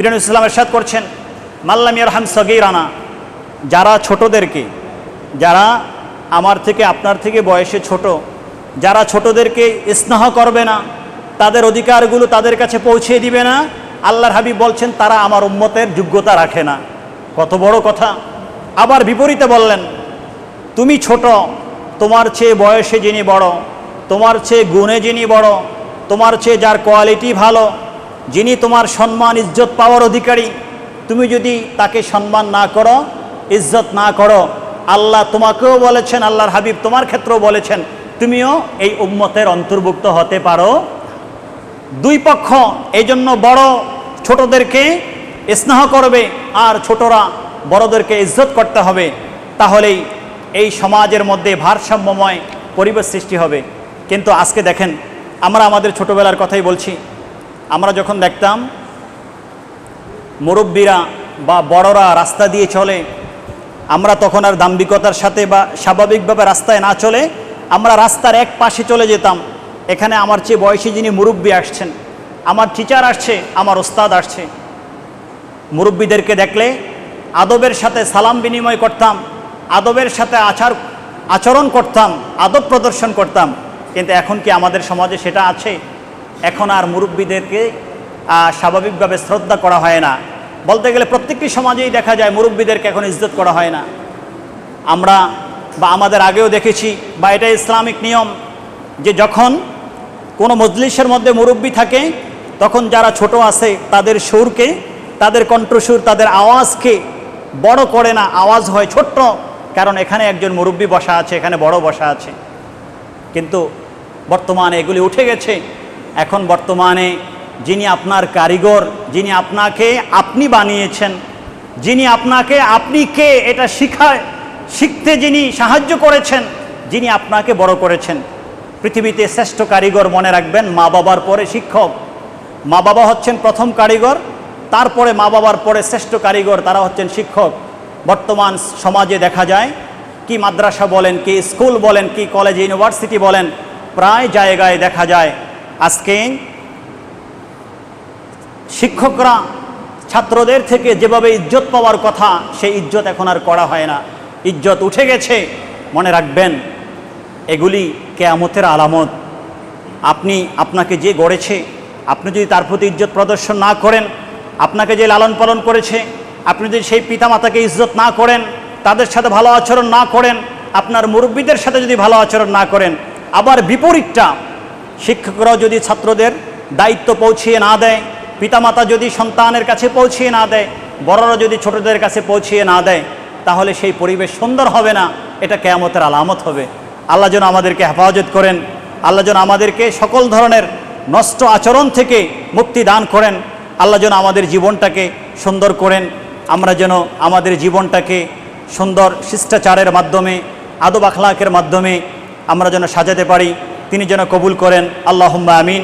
পিরান ইসলাম এরশাদ করছেন, মাল্লাম ইয়ারহাম সগিরানা, যারা ছোটদেরকে, যারা আমার থেকে, আপনার থেকে বয়সে ছোট, যারা ছোটদেরকে স্নেহ করবে না, তাদের অধিকারগুলো তাদের কাছে পৌঁছে দিবে না, আল্লাহর হাবিব বলছেন, তারা আমার উম্মতের যোগ্যতা রাখে না। কত বড় কথা। আবার বিপরীতে বললেন, তুমি ছোট, তোমার চেয়ে বয়সে যিনি বড়, তোমার চেয়ে গুণে যিনি বড়, তোমার চেয়ে যার কোয়ালিটি ভালো যিনি তোমার সম্মান, ইজ্জত পাওয়ার অধিকারী, তুমি যদি তাকে সম্মান না করো, ইজ্জত না করো, আল্লাহ তোমাকেও বলেছেন, আল্লাহর হাবিব তোমার ক্ষেত্রেও বলেছেন, তুমিও এই উম্মতের অন্তর্ভুক্ত হতে পারো। দুই পক্ষ এই জন্য বড় ছোটদেরকে স্নেহ করবে আর ছোটরা বড়দেরকে ইজ্জত করতে হবে। তাহলেই এই সমাজের মধ্যে ভারসাম্যময় পরিবেশ সৃষ্টি হবে। কিন্তু আজকে দেখেন, আমরা আমাদের ছোটবেলার কথাই বলছি আমরা যখন দেখতাম মুরব্বীরা বা বড়রা রাস্তা দিয়ে চলে, আমরা তখন আর দাম্ভিকতার সাথে বা স্বাভাবিকভাবে রাস্তায় না চলে, আমরা রাস্তার এক পাশে চলে যেতাম। এখানে আমার চেয়ে বয়সী যিনি মুরব্বী আসছেন, আমার টিচার আসছে, আমার ওস্তাদ আসছে। মুরব্বীদেরকে দেখলে আদবের সাথে সালাম বিনিময় করতাম, আদবের সাথে আচার, আচরণ করতাম, আদব প্রদর্শন করতাম। কিন্তু এখন কি আমাদের সমাজে সেটা আছে? এখন আর মুরব্বীদেরকে স্বাভাবিকভাবে শ্রদ্ধা করা হয় না। বলতে গেলে প্রত্যেকটি সমাজেই দেখা যায় মুরব্বীদেরকে এখন ইজ্জত করা হয় না। আমরা বা আমাদের আগেও দেখেছি, বা এটা ইসলামিক নিয়ম, যে যখন কোনো মজলিসের মধ্যে মুরব্বী থাকে, তখন যারা ছোট আছে, তাদের সুরকে, তাদের কণ্ঠসুর তাদের আওয়াজকে বড় করে না, আওয়াজ হয় ছোট্ট, কারণ এখানে একজন মুরব্বী বসা আছে, এখানে বড় বসা আছে। কিন্তু বর্তমানে এগুলি উঠে গেছে এখন বর্তমানে যিনি আপনার কারিগর, যিনি আপনাকে আপনি বানিয়েছেন, যিনি আপনাকে আপনি কে এটা শিখায় শিখতে যিনি সাহায্য করেছেন, যিনি আপনাকে বড় করেছেন। পৃথিবীতে শ্রেষ্ঠ কারিগর মনে রাখবেন মা বাবার পরে শিক্ষক। মা বাবা হচ্ছেন প্রথম কারিগর, তারপরে মা বাবার পরে শ্রেষ্ঠ কারিগর তারা হচ্ছেন শিক্ষক। বর্তমান সমাজে দেখা যায়, কি মাদ্রাসা বলেন, কি স্কুল বলেন, কি কলেজ, ইউনিভার্সিটি বলেন, প্রায় জায়গায় দেখা যায় আজকে শিক্ষকরা ছাত্রদের থেকে যেভাবে ইজ্জত পাওয়ার কথা, সেই ইজ্জত এখন আর করা হয় না। ইজ্জত উঠে গেছে, মনে রাখবেন, এগুলি কেয়ামতের আলামত। আপনি, আপনাকে যে গড়েছে, আপনি যদি তার প্রতি ইজ্জত প্রদর্শন না করেন, আপনাকে যে লালন পালন করেছে, আপনি যদি সেই পিতামাতাকে ইজ্জত না করেন, তাদের সাথে ভালো আচরণ না করেন, আপনার মুরব্বীদের সাথে যদি ভালো আচরণ না করেন, আবার বিপরীতটা শিক্ষকরাও যদি ছাত্রদের দায়িত্ব পৌঁছিয়ে না দেয়, পিতামাতা যদি সন্তানের কাছে পৌঁছিয়ে না দেয়, বড়রা যদি ছোটদের কাছে পৌঁছিয়ে না দেয়, তাহলে সেই পরিবেশ সুন্দর হবে না, এটা কেয়ামতের আলামত হবে। আল্লাহ যেন আমাদেরকে হেফাজত করেন, আল্লাহ যেন আমাদেরকে সকল ধরনের নষ্ট আচরণ থেকে মুক্তি দান করেন, আল্লাহ যেন আমাদের জীবনটাকে সুন্দর করেন, আমরা যেন আমাদের জীবনটাকে সুন্দর শিষ্টাচারের মাধ্যমে আদব আখলাকের মাধ্যমে আমরা যেন সাজাতে পারি। তিনি যেন কবুল করেন। আল্লাহ আমিন।